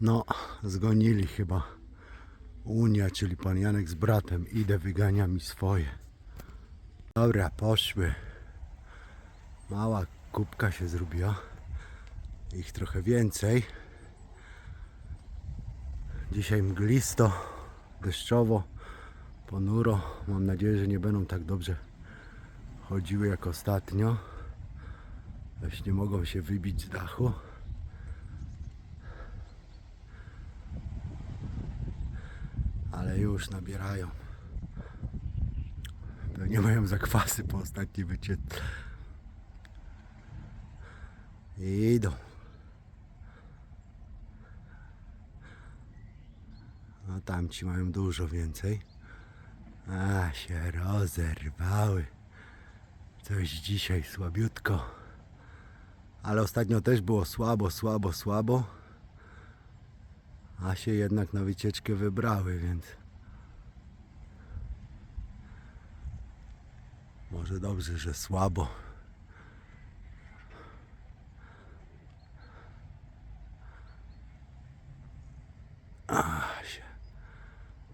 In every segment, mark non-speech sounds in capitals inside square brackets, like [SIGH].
No, zgonili chyba Unia, czyli pan Janek z bratem. Idę, wygania mi swoje. Dobra, poszły. Mała kubka się zrobiła. Ich trochę więcej. Dzisiaj mglisto, deszczowo, ponuro. Mam nadzieję, że nie będą tak dobrze chodziły jak ostatnio. Też nie mogą się wybić z dachu. Już nabierają. Pewnie mają zakwasy po ostatniej wycieczce. I idą. No tamci mają dużo więcej. A się rozerwały. Coś dzisiaj słabiutko. Ale ostatnio też było słabo, słabo, słabo. A się jednak na wycieczkę wybrały, więc może dobrze, że słabo. A się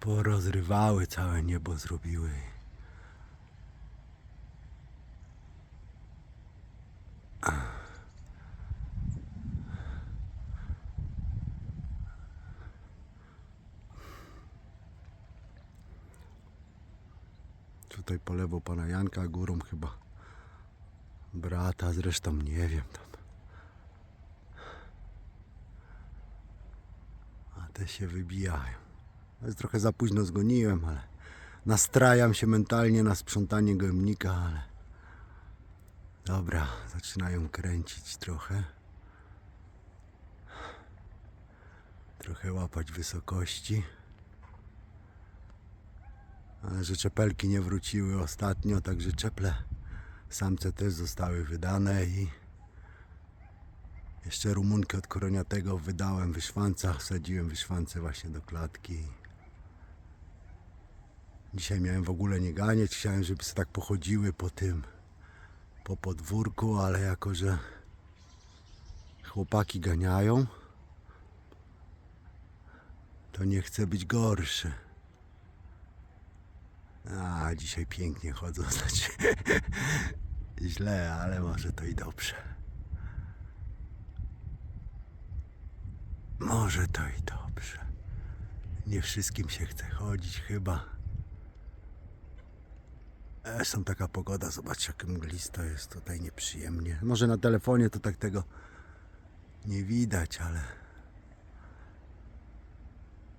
porozrywały, całe niebo zrobiły. Tutaj po lewo pana Janka, górą chyba brata, zresztą nie wiem tam. A te się wybijają. Jest trochę za późno zgoniłem, ale nastrajam się mentalnie na sprzątanie gojemnika, ale dobra, zaczynają kręcić trochę. Trochę łapać wysokości. Że czepelki nie wróciły ostatnio, także czeple samce też zostały wydane i jeszcze rumunkę od koroniatego wydałem wyszwanca, wsadziłem wyszwance właśnie do klatki. Dzisiaj miałem w ogóle nie ganiać, chciałem, żeby sobie tak pochodziły po tym, po podwórku, ale jako, że chłopaki ganiają, to nie chcę być gorszy. A, dzisiaj pięknie chodzą, [LAUGHS] znaczy źle, ale może to i dobrze. Może to i dobrze. Nie wszystkim się chce chodzić chyba. Zresztą taka pogoda, zobacz jak mglisto jest tutaj nieprzyjemnie. Może na telefonie to tak tego nie widać, ale...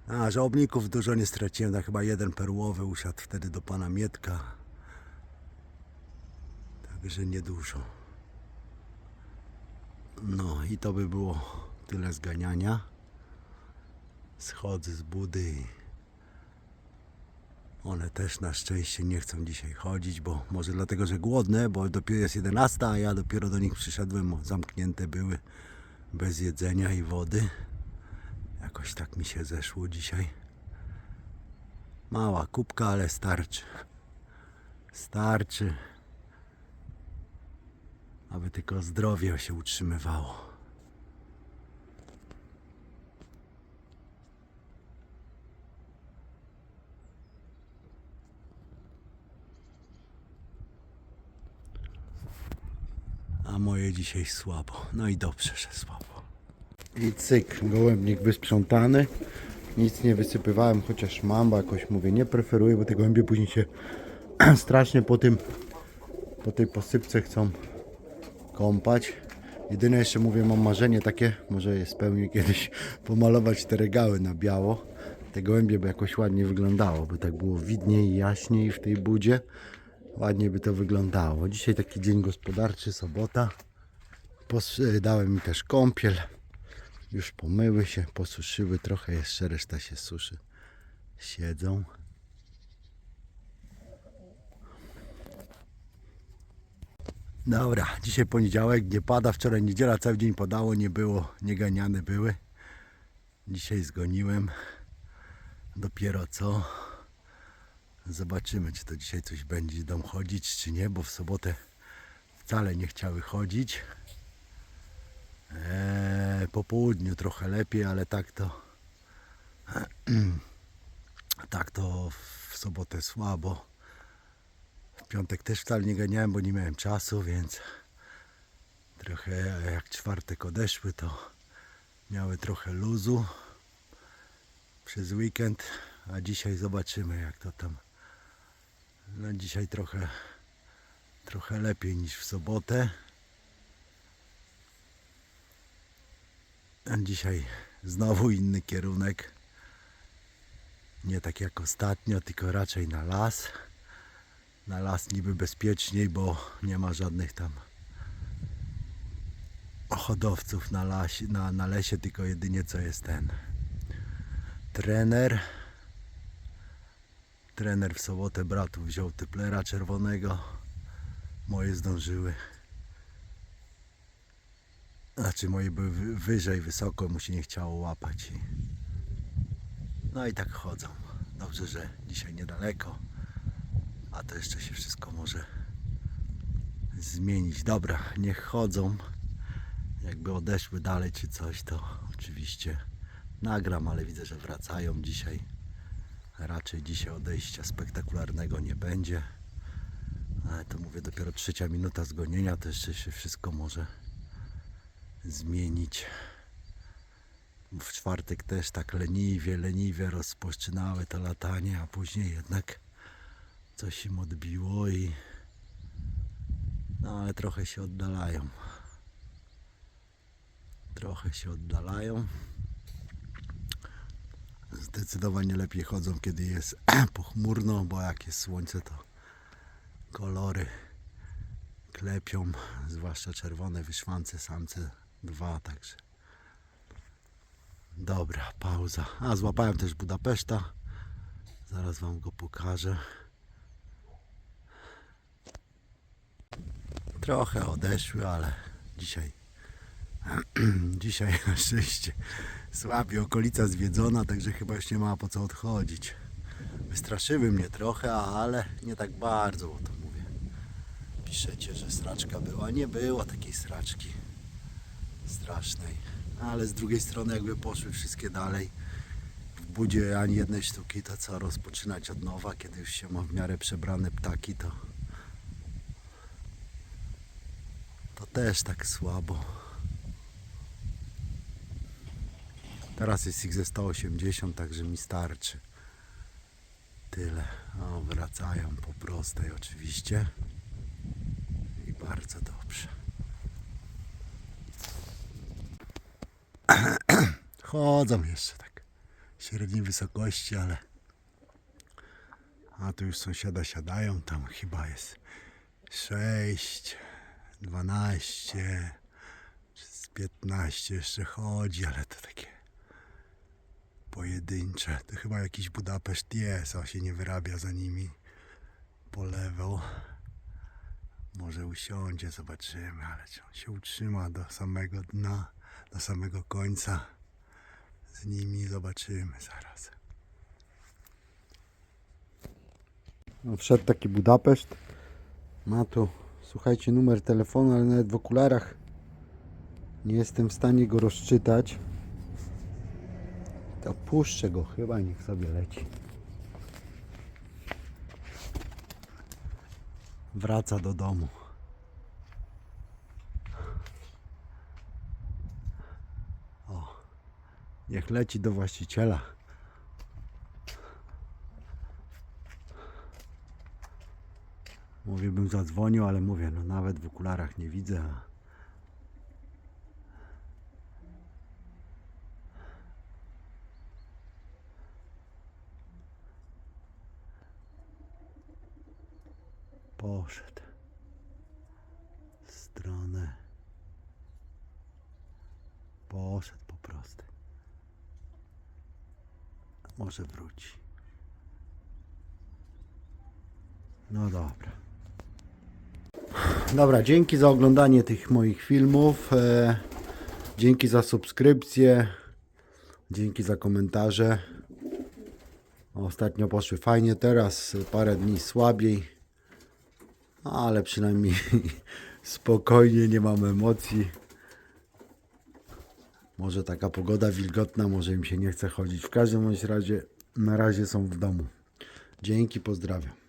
A, żałobników dużo nie straciłem, tak chyba jeden perłowy usiadł wtedy do pana Mietka. Także niedużo. No i to by było tyle zganiania. Schodzę z budy one też na szczęście nie chcą dzisiaj chodzić, bo może dlatego, że głodne, bo dopiero jest 11, a ja dopiero do nich przyszedłem, zamknięte były bez jedzenia i wody. Jakoś tak mi się zeszło dzisiaj. Mała kubka, ale starczy. Starczy. Aby tylko zdrowie się utrzymywało. A moje dzisiaj słabo. No i dobrze, że słabo. I cyk, gołębnik wysprzątany. Nic nie wysypywałem, chociaż mam, bo jakoś mówię, nie preferuję, bo te gołębie później się [CLEARS THROAT] strasznie po tym, po tej posypce chcą kąpać. Jedyne jeszcze mówię, mam marzenie takie, może je spełnię kiedyś, [LAUGHS] pomalować te regały na biało. Te gołębie by jakoś ładnie wyglądało, by tak było widniej jaśniej w tej budzie. Ładnie by to wyglądało. Dzisiaj taki dzień gospodarczy, sobota. Pos- dałem mi też kąpiel. Już pomyły się, posuszyły trochę, jeszcze reszta się suszy. Siedzą. Dobra, dzisiaj poniedziałek, nie pada, wczoraj niedziela, cały dzień padało, nie było, nie ganiane były. Dzisiaj zgoniłem. Dopiero co. Zobaczymy, czy to dzisiaj coś będzie idą chodzić, czy nie, bo w sobotę wcale nie chciały chodzić. Eee, po południu trochę lepiej, ale tak to [CLEARS THROAT] tak to w sobotę słabo. W piątek też wcale nie ganiałem, bo nie miałem czasu, więc trochę jak czwartek odeszły, to miały trochę luzu przez weekend, a dzisiaj zobaczymy jak to tam. No dzisiaj trochę trochę lepiej niż w sobotę. Dzisiaj znowu inny kierunek. Nie tak jak ostatnio, tylko raczej na las. Na las niby bezpieczniej, bo nie ma żadnych tam hodowców na, lasie, na, na lesie, tylko jedynie co jest ten trener. Trener w sobotę bratu wziął typlera czerwonego. Moje zdążyły. Znaczy moje były wy- wyżej, wysoko, mu się nie chciało łapać. No i tak chodzą. Dobrze, że dzisiaj niedaleko. A to jeszcze się wszystko może zmienić. Dobra, niech chodzą. Jakby odeszły dalej czy coś, to oczywiście nagram, ale widzę, że wracają dzisiaj. Raczej dzisiaj odejścia spektakularnego nie będzie. Ale to mówię, dopiero trzecia minuta zgonienia, to jeszcze się wszystko może zmienić. W czwartek też tak leniwie, leniwie rozpoczynały to latanie, a później jednak coś im odbiło i no ale trochę się oddalają. Trochę się oddalają. Zdecydowanie lepiej chodzą, kiedy jest [CLEARS THROAT] pochmurno, bo jak jest słońce, to kolory klepią, zwłaszcza czerwone wyszwance, samce dwa, także dobra, pauza. A złapałem też Budapeszta, zaraz wam go pokażę. Trochę odeszły, ale dzisiaj [CLEARS THROAT] dzisiaj na szczęście słabiej okolica zwiedzona, także chyba już nie ma po co odchodzić. Wystraszyły mnie trochę, ale nie tak bardzo, bo to mówię. Piszecie, że sraczka była. Nie było takiej sraczki strasznej. Ale z drugiej strony jakby poszły wszystkie dalej w budzie ani jednej sztuki, to co rozpoczynać od nowa, kiedy już się ma w miarę przebrane ptaki, to to też tak słabo. Teraz jest ich ze 180, także mi starczy. Tyle. O, wracają po prostej oczywiście. I bardzo dobrze. Chodzą jeszcze tak średniej wysokości, ale a tu już sąsiada siadają, tam chyba jest 6, 12, z 15 jeszcze chodzi, ale to takie pojedyncze. To chyba jakiś Budapeszt jest, a się nie wyrabia za nimi. Polewał. Może usiądzie, zobaczymy, ale czy on się utrzyma do samego dna, do samego końca. Z nimi zobaczymy zaraz. No, wszedł taki Budapeszt. Ma tu, słuchajcie, numer telefonu, ale nawet w okularach nie jestem w stanie go rozczytać. To puszczę go chyba, niech sobie leci. Wraca do domu. Niech leci do właściciela. Mówię, bym zadzwonił, ale mówię, no nawet w okularach nie widzę. Poszedł w stronę. Poszedł po prostu. Może wróci. No dobra. Dobra, dzięki za oglądanie tych moich filmów. E, dzięki za subskrypcję. Dzięki za komentarze. Ostatnio poszły fajnie, teraz parę dni słabiej. Ale przynajmniej [LAUGHS] spokojnie, nie mam emocji. Może taka pogoda wilgotna, może im się nie chce chodzić. W każdym razie na razie są w domu. Dzięki, pozdrawiam.